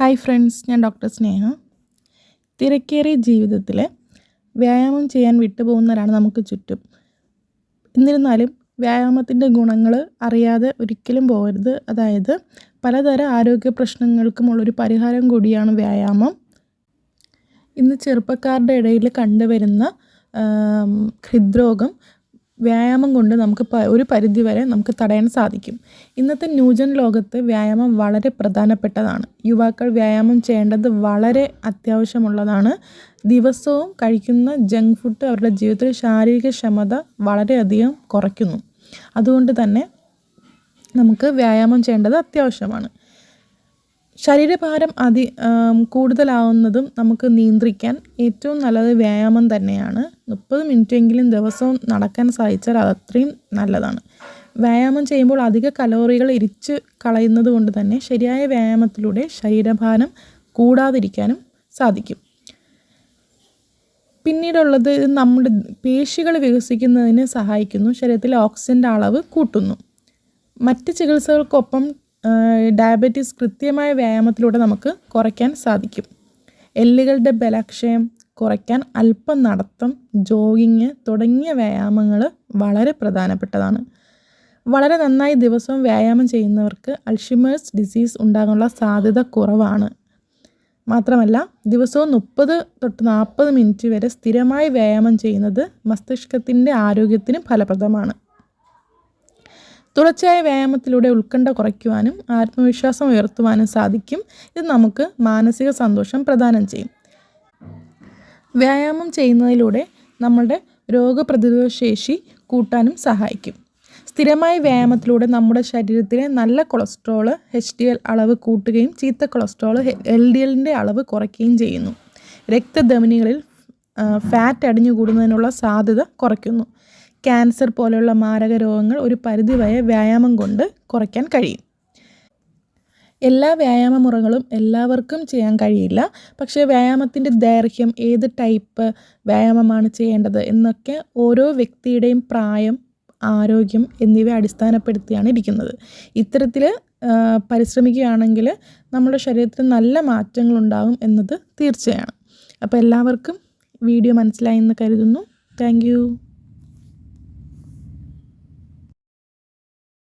Hi friends ഞാൻ doctor Sneha. തിരക്കേറിയ ജീവിതത്തിൽ വ്യായാമം ചെയ്യാൻ വിട്ടുപോകുന്നവരാണ് നമുക്ക് ചുറ്റും. എന്നിരുന്നാലും വ്യായാമത്തിന്റെ ഗുണങ്ങൾ അറിയാതെ ഒരിക്കലും പോകരുത്. അതായത് പലതരം ആരോഗ്യ പ്രശ്നങ്ങൾക്കുമുള്ളൊരു പരിഹാരം കൂടിയാണ് വ്യായാമം. ഇന്ന് ചെറുപ്പക്കാരുടെ ഇടയിൽ കണ്ടുവരുന്ന ഹൃദ്രോഗം വ്യായാമം കൊണ്ട് നമുക്ക് ഒരു പരിധി വരെ നമുക്ക് തടയാൻ സാധിക്കും. ഇന്നത്തെ ന്യൂജൻ ലോകത്ത് വ്യായാമം വളരെ പ്രധാനപ്പെട്ടതാണ്. യുവാക്കൾ വ്യായാമം ചെയ്യേണ്ടത് വളരെ അത്യാവശ്യമുള്ളതാണ്. ദിവസവും കഴിക്കുന്ന ജങ്ക് ഫുഡ് അവരുടെ ജീവിതത്തിൽ ശാരീരിക ക്ഷമത വളരെയധികം കുറയ്ക്കുന്നു. അതുകൊണ്ട് തന്നെ നമുക്ക് വ്യായാമം ചെയ്യേണ്ടത് അത്യാവശ്യമാണ്. ശരീരഭാരം അതി കൂടുതലാവുന്നതും നമുക്ക് നിയന്ത്രിക്കാൻ ഏറ്റവും നല്ലത് വ്യായാമം തന്നെയാണ്. മുപ്പത് മിനിറ്റെങ്കിലും ദിവസവും നടക്കാൻ സാധിച്ചാൽ അതത്രയും നല്ലതാണ്. വ്യായാമം ചെയ്യുമ്പോൾ അധിക കലോറികൾ ഇരിച്ച് കളയുന്നത് കൊണ്ട് തന്നെ ശരിയായ വ്യായാമത്തിലൂടെ ശരീരഭാരം കൂടാതിരിക്കാനും സാധിക്കും. പിന്നീടുള്ളത് നമ്മുടെ പേശികൾ വികസിക്കുന്നതിന് സഹായിക്കുന്നു. ശരീരത്തിലെ ഓക്സിജന്റെ അളവ് കൂട്ടുന്നു. മറ്റ് ചികിത്സകൾക്കൊപ്പം ഡയബറ്റീസ് കൃത്യമായ വ്യായാമത്തിലൂടെ നമുക്ക് കുറയ്ക്കാൻ സാധിക്കും. എല്ലുകളുടെ ബലക്ഷയം കുറയ്ക്കാൻ അല്പം നടത്തം ജോഗിങ് തുടങ്ങിയ വ്യായാമങ്ങൾ വളരെ പ്രധാനപ്പെട്ടതാണ്. വളരെ നന്നായി ദിവസവും വ്യായാമം ചെയ്യുന്നവർക്ക് അൾഷിമേഴ്സ് ഡിസീസ് ഉണ്ടാകാനുള്ള സാധ്യത കുറവാണ്. മാത്രമല്ല ദിവസവും മുപ്പത് തൊട്ട് നാൽപ്പത് മിനിറ്റ് വരെ സ്ഥിരമായി വ്യായാമം ചെയ്യുന്നത് മസ്തിഷ്കത്തിന്റെ ആരോഗ്യത്തിന് ഫലപ്രദമാണ്. തുടർച്ചയായ വ്യായാമത്തിലൂടെ ഉത്കണ്ഠ കുറയ്ക്കുവാനും ആത്മവിശ്വാസം ഉയർത്തുവാനും സാധിക്കും. ഇത് നമുക്ക് മാനസിക സന്തോഷം പ്രദാനം ചെയ്യും. വ്യായാമം ചെയ്യുന്നതിലൂടെ നമ്മളുടെ രോഗപ്രതിരോധ ശേഷി കൂട്ടാനും സഹായിക്കും. സ്ഥിരമായ വ്യായാമത്തിലൂടെ നമ്മുടെ ശരീരത്തിലെ നല്ല കൊളസ്ട്രോൾ എച്ച് ഡി എൽ അളവ് കൂട്ടുകയും ചീത്ത കൊളസ്ട്രോൾ എൽ ഡി എല്ലിന്റെ അളവ് കുറയ്ക്കുകയും ചെയ്യുന്നു. രക്തധമനികളിൽ ഫാറ്റ് അടിഞ്ഞുകൂടുന്നതിനുള്ള സാധ്യത കുറയ്ക്കുന്നു. ക്യാൻസർ പോലെയുള്ള മാരക രോഗങ്ങൾ ഒരു പരിധിവരെ വ്യായാമം കൊണ്ട് കുറയ്ക്കാൻ കഴിയും. എല്ലാ വ്യായാമ മുറകളും എല്ലാവർക്കും ചെയ്യാൻ കഴിയില്ല. പക്ഷേ വ്യായാമത്തിന്റെ ദൈർഘ്യം ഏത് ടൈപ്പ് വ്യായാമമാണ് ചെയ്യേണ്ടത് എന്നൊക്കെ ഓരോ വ്യക്തിയുടെയും പ്രായം ആരോഗ്യം എന്നിവ അടിസ്ഥാനപ്പെടുത്തിയാണ് ഇരിക്കുന്നത്. ഇത്തരത്തിൽ പരിശ്രമിക്കുകയാണെങ്കിൽ നമ്മുടെ ശരീരത്തിന് നല്ല മാറ്റങ്ങൾ ഉണ്ടാകും എന്നത് തീർച്ചയാണ്. അപ്പോൾ എല്ലാവർക്കും വീഡിയോ മനസ്സിലായി എന്ന് കരുതുന്നു. താങ്ക്